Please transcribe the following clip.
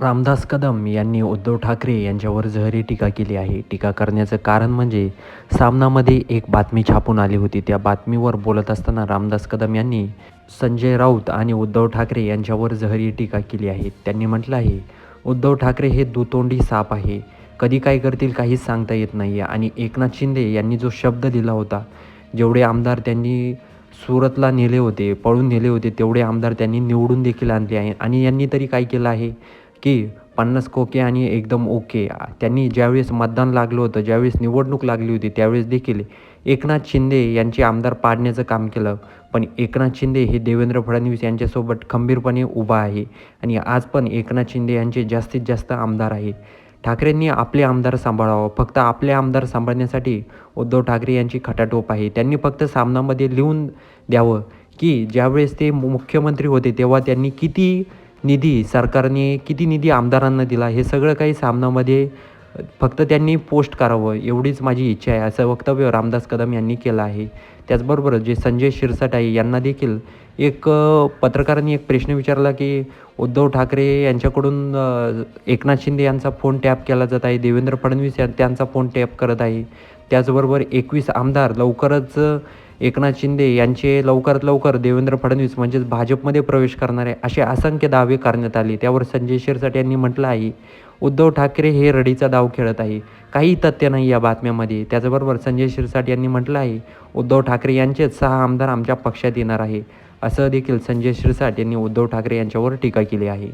रामदास कदम यांनी उद्धव ठाकरे यांच्यावर जहरी टीका केली आहे. टीका करण्याचं कारण म्हणजे सामनामध्ये एक बातमी छापून आली होती. त्या बातमीवर बोलत असताना रामदास कदम यांनी संजय राऊत आणि उद्धव ठाकरे यांच्यावर जहरी टीका केली आहे. त्यांनी म्हटलं आहे उद्धव ठाकरे हे दुतोंडी साप आहे. कधी काय करतील काहीच सांगता येत नाही आहे आणि एकनाथ शिंदे यांनी जो शब्द दिला होता जेवढे आमदार त्यांनी सुरतला नेले होते पळून नेले होते तेवढे आमदार त्यांनी निवडून देखील आणले आहे. आणि यांनी तरी काय केलं आहे? की पन्नास कोके आणि एकदम ओके. त्यांनी ज्यावेळेस मतदान लागलं होतं ज्यावेळेस निवडणूक लागली होती त्यावेळेस देखील एकनाथ शिंदे यांचे आमदार पाडण्याचं काम केलं. पण एकनाथ शिंदे हे देवेंद्र फडणवीस यांच्यासोबत खंबीरपणे उभा आहे आणि आज पण एकनाथ शिंदे यांचे जास्तीत जास्त आमदार आहे ठाकरेंनी आपले आमदार सांभाळावं. फक्त आपले आमदार सांभाळण्यासाठी उद्धव ठाकरे यांची खटाटोप आहे. त्यांनी फक्त सामनामध्ये लिहून द्यावं की ज्यावेळेस ते मु- मुख्यमंत्री होते तेव्हा त्यांनी किती निधी सरकारने किती निधी आमदारांना दिला हे सगळं काही सामनामध्ये फक्त त्यांनी पोस्ट करावं एवढीच माझी इच्छा आहे असं वक्तव्य रामदास कदम यांनी केलं आहे. त्याचबरोबर जे संजय शिरसाट आहे यांना देखील एक पत्रकारांनी एक प्रश्न विचारला की उद्धव ठाकरे यांच्याकडून एकनाथ शिंदे यांचा फोन टॅप केला जात आहे देवेंद्र फडणवीस यांचा त्यांचा फोन टॅप करत आहे. त्याचबरोबर एकवीस आमदार लवकरच एकनाथ शिंदे यांचे लवकरात लवकर देवेंद्र फडणवीस म्हणजेच भाजपमध्ये प्रवेश करणारे असे असंख्य दावे करण्यात आले. त्यावर संजय शिरसाट यांनी म्हटलं आहे उद्धव ठाकरे हे रडीचा दाव खेळत आहे. काही तथ्य नाही या बातम्यामध्ये. त्याचबरोबर संजय शिरसाट यांनी म्हटलं आहे उद्धव ठाकरे यांचेच सहा आमदार आमच्या पक्षात येणार आहे. असं देखील संजय शिरसाट यांनी उद्धव ठाकरे यांच्यावर टीका केली आहे.